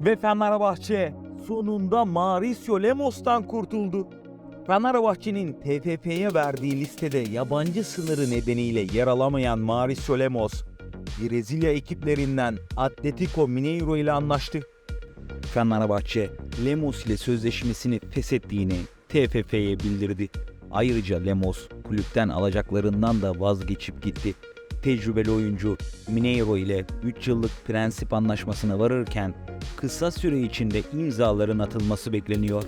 Ve Fenerbahçe sonunda Mauricio Lemos'tan kurtuldu. Fenerbahçe'nin TFF'ye verdiği listede yabancı sınırı nedeniyle yer alamayan Mauricio Lemos, Brezilya ekiplerinden Atletico Mineiro ile anlaştı. Fenerbahçe, Lemos ile sözleşmesini feshettiğini TFF'ye bildirdi. Ayrıca Lemos kulüpten alacaklarından da vazgeçip gitti. Tecrübeli oyuncu Mineiro ile 3 yıllık prensip anlaşmasına varırken kısa süre içinde imzaların atılması bekleniyor.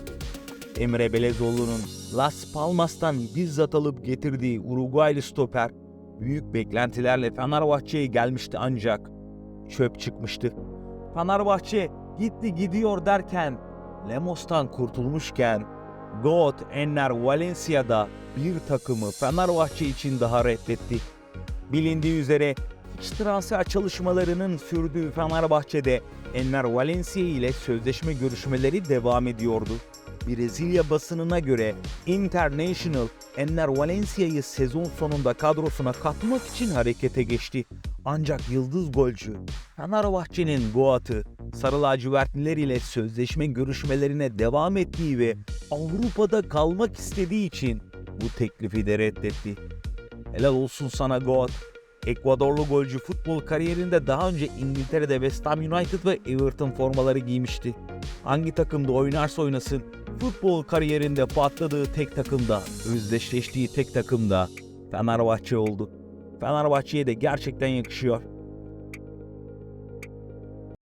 Emre Belezoğlu'nun Las Palmas'tan bizzat alıp getirdiği Uruguaylı stoper büyük beklentilerle Fenerbahçe'ye gelmişti ancak çöp çıkmıştı. Fenerbahçe gitti gidiyor derken Lemos'tan kurtulmuşken Goat Enner Valencia'da bir takımı Fenerbahçe için daha reddetti. Bilindiği üzere iç transfer çalışmalarının sürdüğü Fenerbahçe'de Enner Valencia ile sözleşme görüşmeleri devam ediyordu. Brezilya basınına göre International Enner Valencia'yı sezon sonunda kadrosuna katmak için harekete geçti. Ancak yıldız golcü Fenerbahçe'nin Goat'ı Sarı lacivertliler ile sözleşme görüşmelerine devam ettiği ve Avrupa'da kalmak istediği için bu teklifi de reddetti. Helal olsun sana Goat. Ekvadorlu golcü futbol kariyerinde daha önce İngiltere'de West Ham United ve Everton formaları giymişti. Hangi takımda oynarsa oynasın futbol kariyerinde patladığı tek takımda, özdeşleştiği tek takımda Fenerbahçe oldu. Fenerbahçe'ye de gerçekten yakışıyor.